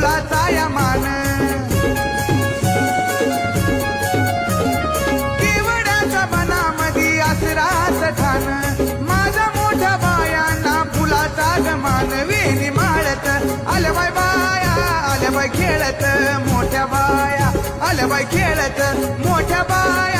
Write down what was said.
फुलाचा या मान. केवड्याच्या बनामध्ये आसराच खान. माझ्या मोठ्या बायांना फुलाचा गमान. वेणी माळत आल्या बाय बाया आल्या बाय खेळत मोठ्या बाया आल्या बाय खेळत मोठ्या बाया आल्या बाय खेळत मोठ्या बाया.